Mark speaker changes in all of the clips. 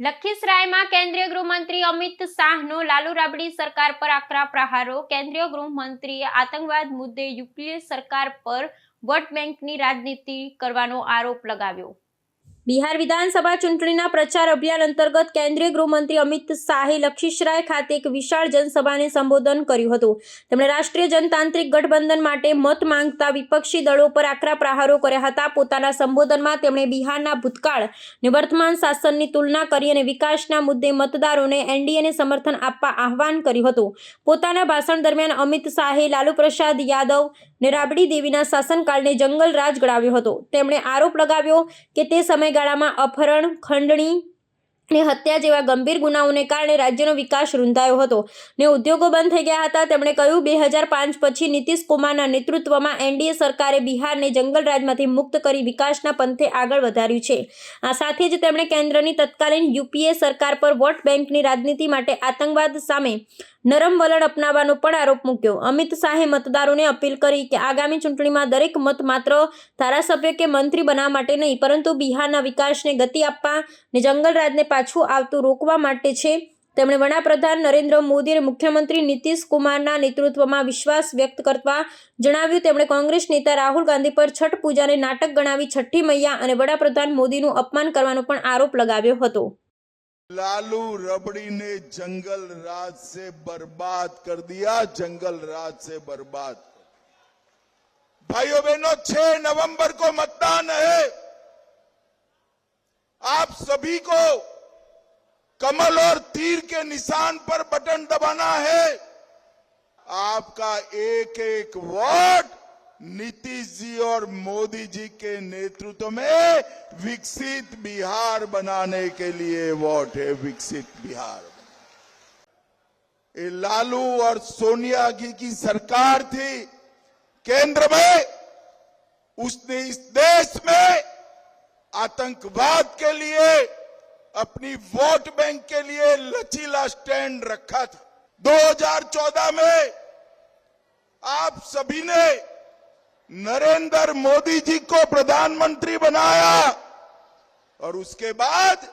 Speaker 1: લખીસરાયમાં કેન્દ્રીય ગૃહમંત્રી અમિત શાહનો લાલુ રાબડી સરકાર પર આકરા પ્રહારો. કેન્દ્રીય ગૃહમંત્રીએ આતંકવાદ મુદ્દે યુપીએ સરકાર પર વોટ બેંકની રાજનીતિ કરવાનો આરોપ લગાવ્યો. બિહાર વિધાનસભા ચૂંટણીના પ્રચાર અભિયાન અંતર્ગત કેન્દ્રીય ગૃહમંત્રી અમિત શાહે લખીસરાય ખાતે એક વિશાળ જનસભાને સંબોધન કર્યું હતું. તેમણે રાષ્ટ્રીય જનતાંત્રિક ગઠબંધન માટે મત માંગતા વિપક્ષી દળો પર આકરા પ્રહારો કર્યા હતા. પોતાના સંબોધનમાં તેમણે બિહારના ભૂતકાળ અને વર્તમાન શાસનની તુલના કરી અને વિકાસના મુદ્દે મતદારોને એનડીએને સમર્થન આપવા આહવાન કર્યું હતું. પોતાના ભાષણ દરમિયાન અમિત શાહે લાલુ પ્રસાદ યાદવ ને રાબડી દેવીના શાસનકાળને જંગલ રાજ ગણાવ્યો હતો. તેમણે આરોપ લગાવ્યો કે તે સમયગાળામાં અપહરણ, ખંડણી ને હત્યા જેવા ગંભીર ગુનાઓને કારણે રાજ્યનો વિકાસ રૂંધાયો હતો. ને ઉદ્યોગો બંધ થઈ ગયા હતા. તેમણે કહ્યું, બે હજાર પાંચ પછી નીતિશ કુમારના નેતૃત્વમાં એનડીએ સરકારે બિહારને જંગલ રાજમાંથી મુક્ત કરી વિકાસના પંથે આગળ વધાર્યું છે. આ સાથે જ તેમણે કેન્દ્રની તત્કાલીન યુપીએ સરકાર પર વોટ બેંકની રાજનીતિ માટે આતંકવાદ સામે નરમ વલણ અપનાવવાનો પણ આરોપ મૂક્યો. અમિત શાહે મતદારોને અપીલ કરી કે આગામી ચૂંટણીમાં દરેક મત માત્ર ધારાસભ્ય કે મંત્રી બનાવવા માટે નહીં, પરંતુ બિહારના વિકાસને ગતિ આપવા ને જંગલરાજને પાછું આવતું રોકવા માટે છે. તેમણે વડાપ્રધાન નરેન્દ્ર મોદી અને મુખ્યમંત્રી નીતિશ કુમારના નેતૃત્વમાં વિશ્વાસ વ્યક્ત કરતા જણાવ્યું. તેમણે કોંગ્રેસ નેતા રાહુલ ગાંધી પર છઠ પૂજાને નાટક ગણાવી છઠ્ઠી મૈયા અને વડાપ્રધાન મોદીનું અપમાન કરવાનો પણ આરોપ લગાવ્યો હતો.
Speaker 2: लालू रबड़ी ने जंगल राज से बर्बाद कर दिया, जंगल राज से बर्बाद भाइयों बहनों 6 नवंबर को मतदान है। आप सभी को कमल और तीर के निशान पर बटन दबाना है। आपका एक एक वोट नीतीश जी और मोदी जी के नेतृत्व में विकसित बिहार बनाने के लिए वोट है विकसित बिहार। ये लालू और सोनिया जी की सरकार थी। केंद्र में उसने इस देश में आतंकवाद के लिए, अपनी वोट बैंक के लिए लचीला स्टैंड रखा था। 2014 में आप सभी ने नरेंद्र मोदी जी को प्रधानमंत्री बनाया और उसके बाद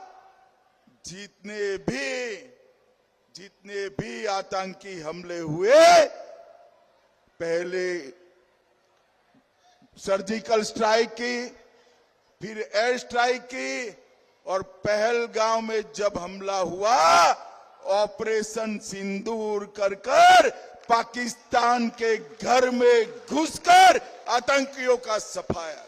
Speaker 2: जितने भी जितने भी आतंकी हमले हुए, पहले सर्जिकल स्ट्राइक की, फिर एयर स्ट्राइक की और पहलगांव में जब हमला हुआ, ऑपरेशन सिंदूर कर कर पाकिस्तान के घर में घुसकर आतंकियों का सफाया।